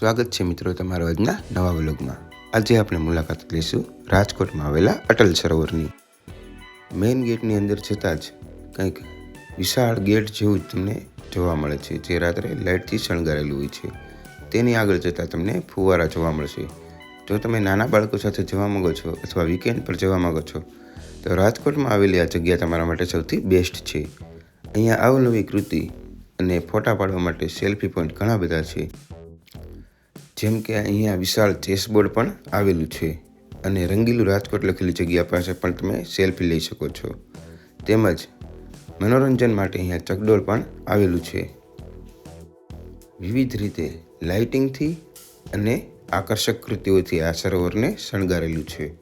સ્વાગત છે મિત્રો તમારો આજના નવા વ્લોગમાં. આજે આપણે મુલાકાત લઈશું રાજકોટમાં આવેલા અટલ સરોવરની. મેઇન ગેટની અંદર જતાં જ કંઈક વિશાળ ગેટ જેવું જ તમને જોવા મળે છે, જે રાત્રે લાઇટથી શણગારેલું હોય છે. તેની આગળ જતાં તમને ફુવારા જોવા મળશે. જો તમે નાના બાળકો સાથે જવા માંગો છો અથવા વીકેન્ડ પર જવા માંગો છો, તો રાજકોટમાં આવેલી આ જગ્યા તમારા માટે સૌથી બેસ્ટ છે. અહીંયા અવનવી કૃતિ અને ફોટા પાડવા માટે સેલ્ફી પોઈન્ટ ઘણા બધા છે. જેમ કે અહીંયા વિશાળ ચેસબોર્ડ પણ આવેલું છે અને રંગીલું રાજકોટ લખેલી જગ્યા પાસે પણ તમે સેલ્ફી લઈ શકો છો. તેમજ મનોરંજન માટે અહીંયા ચકડોળ પણ આવેલું છે. વિવિધ રીતે લાઇટિંગથી અને આકર્ષક કૃતિઓથી આ સરોવરને શણગારેલું છે.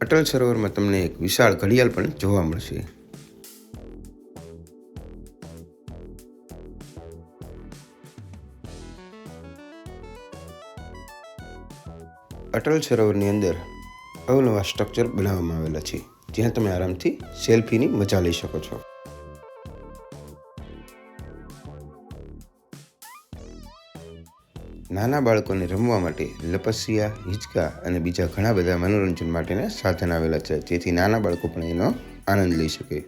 અટલ સરોવરમાં તમને એક વિશાળ ઘડિયાળ પણ જોવા મળશે. અટલ સરોવરની અંદર અવનવા સ્ટ્રક્ચર બનાવવામાં આવેલા છે, જ્યાં તમે આરામથી સેલ્ફીની મજા લઈ શકો છો. નાના બાળકોને રમવા માટે લપસિયા, હિંચકા અને બીજા ઘણા બધા મનોરંજન માટેના સાધન આવેલા છે, જેથી નાના બાળકો પણ એનો આનંદ લઈ શકે.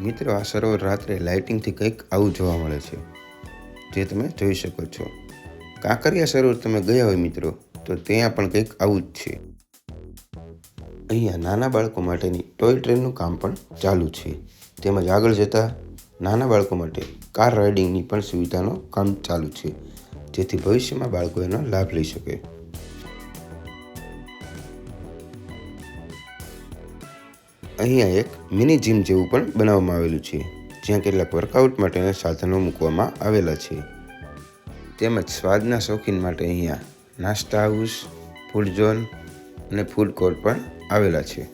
મિત્રો, આ સરોવર રાત્રે લાઇટિંગથી કંઈક આવું જોવા મળે છે, જે તમે જોઈ શકો છો. કાંકરિયા સરોવર તમે ગયા હોય મિત્રો, તો ત્યાં પણ કંઈક આવું જ છે. અહીંયા નાના બાળકો માટેની ટોય ટ્રેનનું કામ પણ ચાલુ છે. તેમજ આગળ જતાં નાના બાળકો માટે કાર રાઇડિંગની પણ સુવિધાનો કામ ચાલુ છે, જેથી ભવિષ્યમાં બાળકો એનો લાભ લઈ શકે. અહીંયા એક મિની જીમ જેવું પણ બનાવવામાં આવેલું છે, જ્યાં કેટલાક વર્કઆઉટ માટેના સાધનો મૂકવામાં આવેલા છે. તેમજ સ્વાદના શોખીન માટે અહીંયા નાસ્તા હાઉસ, ફૂડ ઝોન અને ફૂડ કોર્ટ પણ આવેલા છે.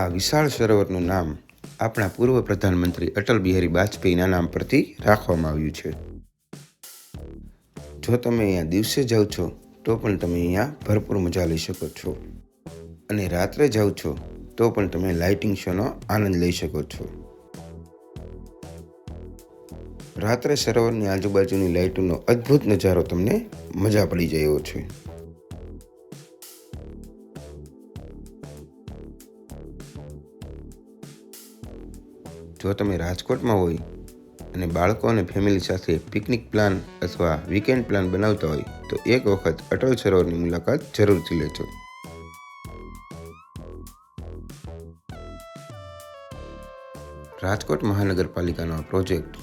આ વિશાળ સરોવરનું નામ આપણા પૂર્વ પ્રધાનમંત્રી અટલ બિહારી વાજપેયીના નામ પરથી રાખવામાં આવ્યું છે. જો તમે અહીંયા દિવસે જાઓ છો, તો પણ તમે અહીંયા ભરપૂર મજા લઈ શકો છો. અને રાત્રે જાઓ છો, તો પણ તમે લાઇટિંગ શોનો આનંદ લઈ શકો છો. રાત્રે સરોવરની આજુબાજુની લાઇટોનો અદ્ભુત નજારો તમને મજા પડી જાય એવો છે. જો તમે રાજકોટમાં હોય અને બાળકો અને ફેમિલી સાથે પિકનિક પ્લાન અથવા વીકેન્ડ પ્લાન બનાવતા હોય, તો એક વખત અટલ સરોવરની મુલાકાત જરૂરથી લેજો. રાજકોટ મહાનગરપાલિકાનો આ પ્રોજેક્ટ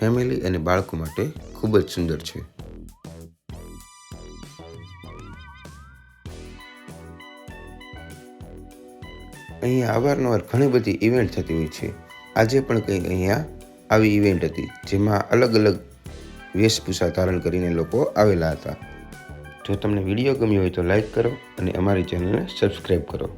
ફેમિલી અને બાળકો માટે ખૂબ જ સુંદર છે. અહીંયા અવારનવાર ઘણી બધી ઇવેન્ટ થતી હોય છે. આજે પણ કંઈક અહીંયા આવી ઇવેન્ટ હતી, જેમાં અલગ અલગ વેશભૂષા ધારણ કરીને લોકો આવેલા હતા. જો તમને વીડિયો ગમ્યો હોય તો લાઈક કરો અને અમારી ચેનલને સબસ્ક્રાઈબ કરો.